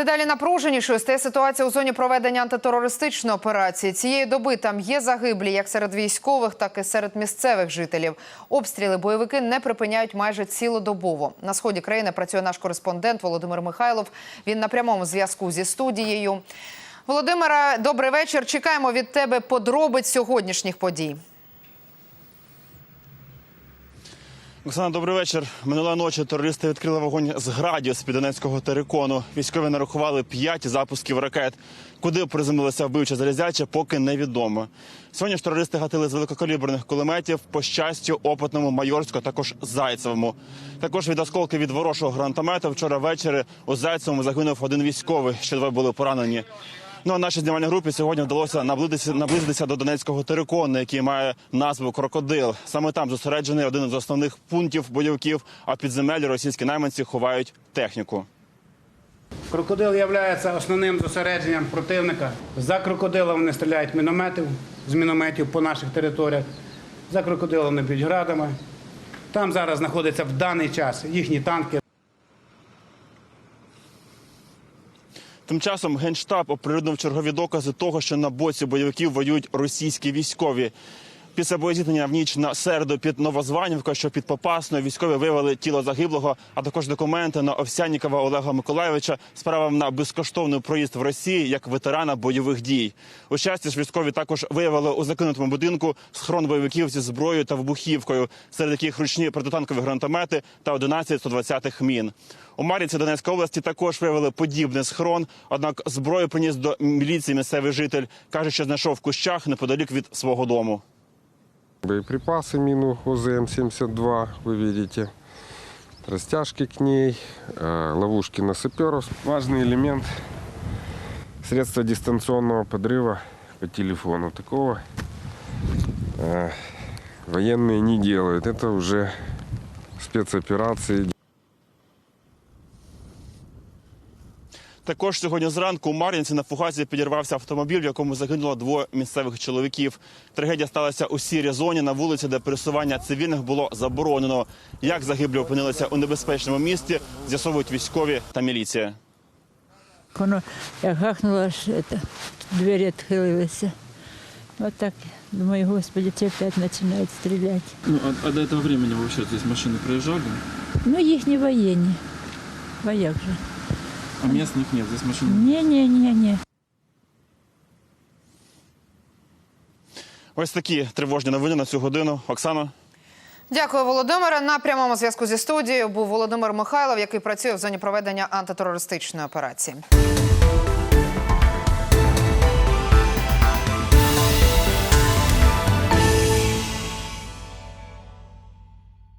Дедалі напруженішою стає ситуація у зоні проведення антитерористичної операції. Цієї доби там є загиблі як серед військових, так і серед місцевих жителів. Обстріли бойовики не припиняють майже цілодобово. На сході країни працює наш кореспондент Володимир Михайлов. Він на прямому зв'язку зі студією. Володимира, добрий вечір. Чекаємо від тебе подробиць сьогоднішніх подій. Оксана, добрий вечір. Минулої ночі терористи відкрили вогонь з градів з під Донецького терикону. Військові нарахували п'ять запусків ракет. Куди приземлилися вбивче залізяче, поки невідомо. Сьогодні ж терористи гатили з великокаліберних кулеметів по щастю, опитному майорську, також зайцевому. Також від осколки від ворожого гранатомета вчора ввечері у зайцевому загинув один військовий. Ще двоє були поранені. Ну а нашій знімальній групі сьогодні вдалося наблизитися, наблизитися до Донецького терикону, який має назву Крокодил. Саме там зосереджений один з основних пунктів бойовиків. А в підземелі російські найманці ховають техніку. Крокодил є основним зосередженням противника. За крокодилом вони стріляють мінометів з мінометів по наших територіях. За крокодилом вони б'ють градами. Там зараз знаходяться в даний час їхні танки. Тим часом генштаб оприлюднив чергові докази того, що на боці бойовиків воюють російські військові. Після боєзіткнення в ніч на середу під Новозванівка, що під Попасною, військові виявили тіло загиблого, а також документи на Овсяннікова Олега Миколаєвича з правом на безкоштовний проїзд в Росії як ветерана бойових дій. У щасті ж військові також виявили у закинутому будинку схрон бойовиків зі зброєю та вибухівкою, серед яких ручні протитанкові гранатомети та 11 120-х мін. У Мар'їнці Донецької області також виявили подібний схрон. Однак зброю приніс до міліції місцевий житель. каже, що знайшов в кущах неподалік від свого дому. Боеприпасы мину ОЗМ-72, вы видите. Растяжки к ней, э, ловушки на саперов. Важный элемент средства дистанционного подрыва по телефону. Такого э, военные не делают. Это уже спецоперации. Також сьогодні зранку у Мар'їнці на фугасі підірвався автомобіль, в якому загинуло двоє місцевих чоловіків. Трагедія сталася у сірій зоні на вулиці, де пересування цивільних було заборонено. Як загиблі опинилися у небезпечному місті, з'ясовують військові та міліція. Воно як гахнуло, аж это, двері відхилилися. От так, думаю, господи, це опять починають стріляти. Ну, а, а до этого времени вообще здесь машины проезжали, Ну, їхні воєнні. А як же? а местных нет, здесь машин Ні, ні, ні, ні. Ось такі тривожні новини на цю годину. Оксано. Дякую, Володимире. На прямому зв'язку зі студією був Володимир Михайлов, який працює в зоні проведення антитерористичної операції.